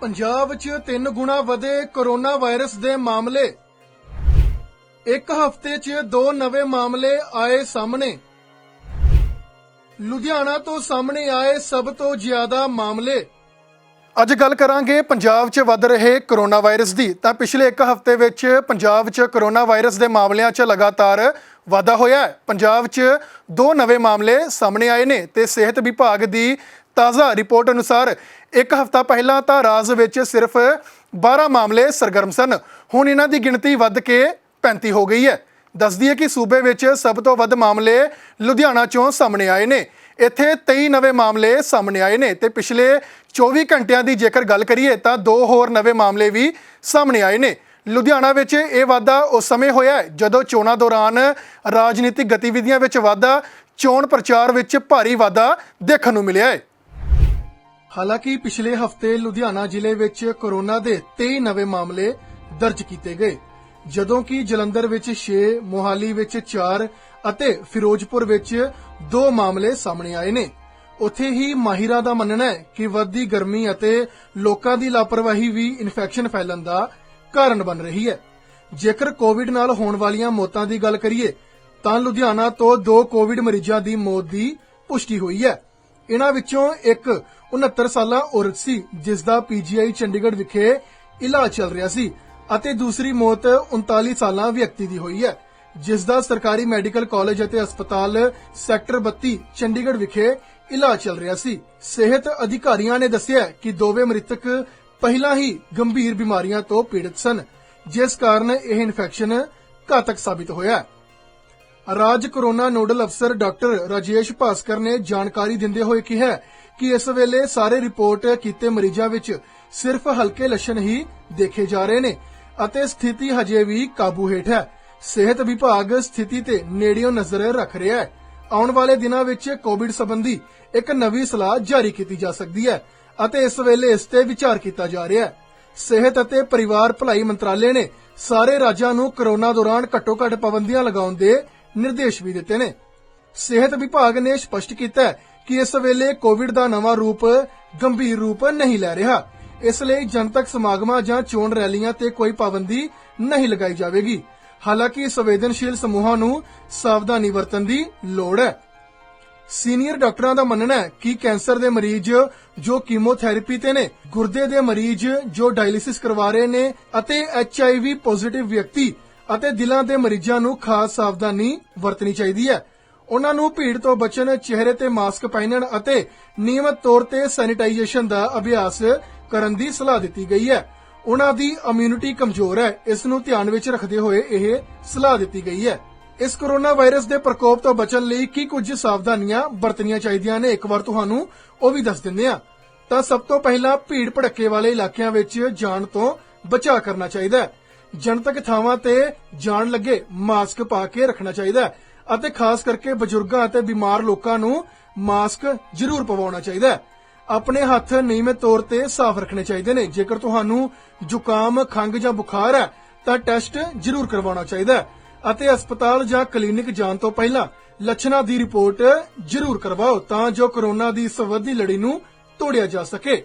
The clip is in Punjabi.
ਪੰਜਾਬ 'ਚ 3 ਗੁਣਾ ਵਧੇ ਕੋਰੋਨਾ ਵਾਇਰਸ ਦੇ ਮਾਮਲੇ। ਇੱਕ ਹਫ਼ਤੇ 'ਚ ਦੋ ਨਵੇਂ ਮਾਮਲੇ ਆਏ ਸਾਹਮਣੇ। ਲੁਧਿਆਣਾ ਤੋਂ ਸਾਹਮਣੇ ਆਏ ਸਭ ਤੋਂ ਜ਼ਿਆਦਾ ਮਾਮਲੇ। ਅੱਜ ਗੱਲ ਕਰਾਂਗੇ ਪੰਜਾਬ 'ਚ ਵੱਧ ਰਹੇ ਕੋਰੋਨਾ ਵਾਇਰਸ ਦੀ। ਤਾਂ ਪਿਛਲੇ ਇੱਕ ਹਫ਼ਤੇ ਵਿੱਚ ਪੰਜਾਬ 'ਚ ਕੋਰੋਨਾ ਵਾਇਰਸ ਦੇ ਮਾਮਲਿਆਂ 'ਚ ਲਗਾਤਾਰ ਵਾਧਾ ਹੋਇਆ ਹੈ। ਪੰਜਾਬ 'ਚ ਦੋ ਨਵੇਂ ਮਾਮਲੇ ਸਾਹਮਣੇ ਆਏ ਨੇ ਤੇ ਸਿਹਤ ਵਿਭਾਗ ਦੀ ਤਾਜ਼ਾ ਰਿਪੋਰਟ ਅਨੁਸਾਰ ਇੱਕ ਹਫ਼ਤਾ ਪਹਿਲਾਂ ਤਾਂ ਰਾਜ ਵਿੱਚ ਸਿਰਫ 12 ਮਾਮਲੇ ਸਰਗਰਮ ਸਨ। ਹੁਣ ਇਹਨਾਂ ਦੀ ਗਿਣਤੀ ਵੱਧ ਕੇ 35 ਹੋ ਗਈ ਹੈ। ਦੱਸਦੀ ਹੈ ਕਿ ਸੂਬੇ ਵਿੱਚ ਸਭ ਤੋਂ ਵੱਧ ਮਾਮਲੇ ਲੁਧਿਆਣਾ ਚੋਂ ਸਾਹਮਣੇ ਆਏ ਨੇ। ਇੱਥੇ 23 ਨਵੇਂ ਮਾਮਲੇ ਸਾਹਮਣੇ ਆਏ ਨੇ ਤੇ ਪਿਛਲੇ 24 ਘੰਟਿਆਂ ਦੀ ਜੇਕਰ ਗੱਲ ਕਰੀਏ ਤਾਂ ਦੋ ਹੋਰ ਨਵੇਂ ਮਾਮਲੇ ਵੀ ਸਾਹਮਣੇ ਆਏ ਨੇ। ਲੁਧਿਆਣਾ ਵਿੱਚ ਇਹ ਵਾਧਾ ਉਸ ਸਮੇਂ ਹੋਇਆ ਹੈ ਜਦੋਂ ਚੋਣਾਂ ਦੌਰਾਨ ਰਾਜਨੀਤਿਕ ਗਤੀਵਿਧੀਆਂ ਵਿੱਚ ਵਾਧਾ, ਚੋਣ ਪ੍ਰਚਾਰ ਵਿੱਚ ਭਾਰੀ ਵਾਧਾ ਦੇਖਣ ਨੂੰ ਮਿਲਿਆ ਹੈ। ਹਾਲਾਂਕਿ ਪਿਛਲੇ ਹਫ਼ਤੇ ਲੁਧਿਆਣਾ ਜ਼ਿਲ੍ਹੇ ਵਿੱਚ ਕੋਰੋਨਾ ਦੇ 23 ਨਵੇਂ ਮਾਮਲੇ ਦਰਜ ਕੀਤੇ ਗਏ, ਜਦੋਂ ਕਿ ਜਲੰਧਰ ਵਿੱਚ 6 ਮੋਹਾਲੀ ਵਿੱਚ 4 ਅਤੇ ਫਿਰੋਜ਼ਪੁਰ ਵਿੱਚ 2 ਮਾਮਲੇ ਸਾਹਮਣੇ ਆਏ ਨੇ। ਉੱਥੇ ਹੀ ਮਾਹਿਰਾਂ ਦਾ ਮੰਨਣਾ ਹੈ ਕਿ ਵੱਧਦੀ ਗਰਮੀ ਅਤੇ ਲੋਕਾਂ ਦੀ ਲਾਪਰਵਾਹੀ ਵੀ ਇਨਫੈਕਸ਼ਨ ਫੈਲਣ ਦਾ ਕਾਰਨ ਬਣ ਰਹੀ ਹੈ। ਜੇਕਰ ਕੋਵਿਡ ਨਾਲ ਹੋਣ ਵਾਲੀਆਂ ਮੌਤਾਂ ਦੀ ਗੱਲ ਕਰੀਏ, ਤਾਂ ਲੁਧਿਆਣਾ ਤੋਂ ਦੋ ਕੋਵਿਡ ਮਰੀਜ਼ਾਂ ਦੀ ਮੌਤ ਦੀ ਪੁਸ਼ਟੀ ਹੋਈ ਹੈ। ਇਹਨਾਂ ਵਿੱਚੋਂ ਇੱਕ 69 ਸਾਲਾ ਔਰਤ ਸੀ ਜਿਸ ਦਾ ਪੀਜੀਆਈ ਚੰਡੀਗੜ੍ਹ ਵਿਖੇ ਇਲਾਜ ਚੱਲ ਰਿਹਾ ਸੀ ਅਤੇ ਦੂਸਰੀ ਮੌਤ 39 ਸਾਲਾਂ ਵਿਅਕਤੀ ਦੀ ਹੋਈ ਹੈ ਜਿਸ ਦਾ ਸਰਕਾਰੀ ਮੈਡੀਕਲ ਕਾਲਜ ਅਤੇ ਹਸਪਤਾਲ ਸੈਕਟਰ 32 ਚੰਡੀਗੜ੍ਹ ਵਿਖੇ ਇਲਾਜ ਚੱਲ ਰਿਹਾ ਸੀ। ਸਿਹਤ ਅਧਿਕਾਰੀਆਂ ਨੇ ਦੱਸਿਆ ਕਿ ਦੋਵੇਂ ਮ੍ਰਿਤਕ ਪਹਿਲਾਂ ਹੀ ਗੰਭੀਰ ਬਿਮਾਰੀਆਂ ਤੋਂ ਪੀੜਤ ਸਨ, ਜਿਸ ਕਾਰਨ ਇਹ ਇਨਫੈਕਸ਼ਨ ਘਾਤਕ ਸਾਬਿਤ ਹੋਇਆ। ਰਾਜ ਕੋਰੋਨਾ ਨੋਡਲ ਅਫਸਰ ਡਾਕਟਰ ਰਾਜੇਸ਼ ਭਾਸਕਰ ਨੇ ਜਾਣਕਾਰੀ ਦਿੰਦੇ ਹੋਏ ਕਿਹਾ ਕਿ ਇਸ ਵੇਲੇ ਸਾਰੇ ਰਿਪੋਰਟ ਕੀਤੇ ਮਰੀਜ਼ਾਂ ਵਿੱਚ ਸਿਰਫ ਹਲਕੇ ਲੱਛਣ ਹੀ ਦੇਖੇ ਜਾ ਰਹੇ ਨੇ ਅਤੇ ਸਥਿਤੀ ਹਜੇ ਵੀ ਕਾਬੂ ਹੇਠ ਹੈ। ਸਿਹਤ ਵਿਭਾਗ ਸਥਿਤੀ ਤੇ ਨੇੜਿਓਂ ਨਜ਼ਰ ਰੱਖ ਰਿਹਾ ਹੈ। ਆਉਣ ਵਾਲੇ ਦਿਨਾਂ ਵਿੱਚ ਕੋਵਿਡ ਸੰਬੰਧੀ ਇੱਕ ਨਵੀਂ ਸਲਾਹ ਜਾਰੀ ਕੀਤੀ ਜਾ ਸਕਦੀ ਹੈ ਅਤੇ ਇਸ ਵੇਲੇ ਇਸ ਤੇ ਵਿਚਾਰ ਕੀਤਾ ਜਾ ਰਿਹਾ ਹੈ। ਸਿਹਤ ਅਤੇ ਪਰਿਵਾਰ ਭਲਾਈ ਮੰਤਰਾਲੇ ਨੇ ਸਾਰੇ ਰਾਜਾਂ ਨੂੰ ਕਰੋਨਾ ਦੌਰਾਨ ਘੱਟੋ-ਘੱਟ ਪਾਬੰਦੀਆਂ ਲਗਾਉਣ ਦੇ ਨਿਰਦੇਸ਼ ਵੀ ਦਿੱਤੇ ਨੇ। ਸਿਹਤ ਵਿਭਾਗ ਨੇ ਸਪਸ਼ਟ ਕੀਤਾ ਕਿ ਇਸ ਵੇਲੇ ਕੋਵਿਡ ਦਾ ਨਵਾਂ ਰੂਪ ਗੰਭੀਰ ਰੂਪ ਨਹੀਂ ਲੈ ਰਿਹਾ। ਇਸ ਲਈ ਜਨਤਕ ਸਮਾਗਮਾਂ ਜਾਂ ਚੋਣ ਰੈਲੀਆਂ ਤੇ ਕੋਈ ਪਾਬੰਦੀ ਨਹੀਂ ਲਗਾਈ ਜਾਵੇਗੀ। ਹਾਲਾਂਕਿ ਸੰਵੇਦਨਸ਼ੀਲ ਸਮੂਹਾਂ ਨੂੰ ਸਾਵਧਾਨੀ ਵਰਤਣ ਦੀ ਲੋੜ ਹੈ। ਸੀਨੀਅਰ ਡਾਕਟਰਾਂ ਦਾ ਮੰਨਣਾ ਹੈ ਕਿ ਕੈਂਸਰ ਦੇ ਮਰੀਜ਼ ਜੋ ਕੀਮੋਥੈਰੇਪੀ ਤੇ ਨੇ, ਗੁਰਦੇ ਦੇ ਮਰੀਜ਼ ਜੋ ਡਾਇਲਿਸਿਸ ਕਰਵਾ ਰਹੇ ਨੇ ਅਤੇ ਐਚਆਈਵੀ ਪੋਜ਼ਿਟਿਵ ਵਿਅਕਤੀ ਅਤੇ ਦਿਲਾਂ ਦੇ ਮਰੀਜ਼ਾਂ ਨੂੰ ਖਾਸ ਸਾਵਧਾਨੀ ਵਰਤਣੀ ਚਾਹੀਦੀ ਹੈ। ਉਹਨਾਂ ਨੂੰ ਭੀੜ ਤੋਂ ਬਚਣ, ਚਿਹਰੇ ਤੇ ਮਾਸਕ ਪਹਿਨਣ ਅਤੇ ਨਿਯਮਤ ਤੌਰ ਤੇ ਸੈਨੀਟਾਈਜੇਸ਼ਨ ਦਾ ਅਭਿਆਸ ਕਰਨ ਦੀ ਸਲਾਹ ਦਿੱਤੀ ਗਈ ਹੈ। ਉਹਨਾਂ ਦੀ ਇਮਿਊਨਿਟੀ ਕਮਜ਼ੋਰ ਹੈ। ਇਸ ਨੂੰ ਧਿਆਨ ਵਿੱਚ ਰੱਖਦੇ ਹੋਏ ਇਹ ਸਲਾਹ ਦਿੱਤੀ ਗਈ ਹੈ। ਇਸ ਕੋਰੋਨਾ ਵਾਇਰਸ ਦੇ ਪ੍ਰਕੋਪ ਤੋਂ ਬਚਣ ਲਈ ਕੀ ਕੁਝ ਸਾਵਧਾਨੀਆਂ ਵਰਤਣੀਆਂ ਚਾਹੀਦੀਆਂ ਨੇ? ਇੱਕ ਵਾਰ ਤੁਹਾਨੂੰ ਉਹ ਵੀ ਦੱਸ ਦਿੰਦੇ ਆ ਤਾਂ ਸਭ ਤੋਂ ਪਹਿਲਾਂ ਭੀੜ ਭੜੱਕੇ ਵਾਲੇ ਇਲਾਕਿਆਂ ਵਿੱਚ ਜਾਣ ਤੋਂ ਬਚਾਅ ਕਰਨਾ ਚਾਹੀਦਾ ਹੈ। ਜਨਤਕ ਥਾਵਾਂ ਤੇ ਜਾਣ ਲੱਗੇ ਮਾਸਕ ਪਾ ਕੇ ਰੱਖਣਾ ਚਾਹੀਦਾ ਹੈ ਅਤੇ ਖਾਸ ਕਰਕੇ ਬਜ਼ੁਰਗਾਂ ਅਤੇ ਬਿਮਾਰ ਲੋਕਾਂ ਨੂੰ ਮਾਸਕ ਜ਼ਰੂਰ ਪਵਾਉਣਾ ਚਾਹੀਦਾ ਹੈ। ਆਪਣੇ ਹੱਥ ਨਿਯਮਿਤ ਤੌਰ ਤੇ ਸਾਫ਼ ਰੱਖਣੇ ਚਾਹੀਦੇ ਨੇ। ਜੇਕਰ ਤੁਹਾਨੂੰ ਜ਼ੁਕਾਮ ਖੰਗ ਜਾਂ ਬੁਖਾਰ ਹੈ, ਤਾਂ ਟੈਸਟ ਜ਼ਰੂਰ ਕਰਵਾਉਣਾ ਚਾਹੀਦਾ ਹੈ ਅਤੇ ਹਸਪਤਾਲ ਜਾਂ ਕਲੀਨਿਕ ਜਾਣ ਤੋਂ ਪਹਿਲਾਂ ਲੱਛਣਾਂ ਦੀ ਰਿਪੋਰਟ ਜ਼ਰੂਰ ਕਰਵਾਓ ਤਾਂ ਜੋ ਕੋਰੋਨਾ ਦੀ ਇਸ ਵੱਧਦੀ ਲੜੀ ਨੂੰ ਤੋੜਿਆ ਜਾ ਸਕੇ।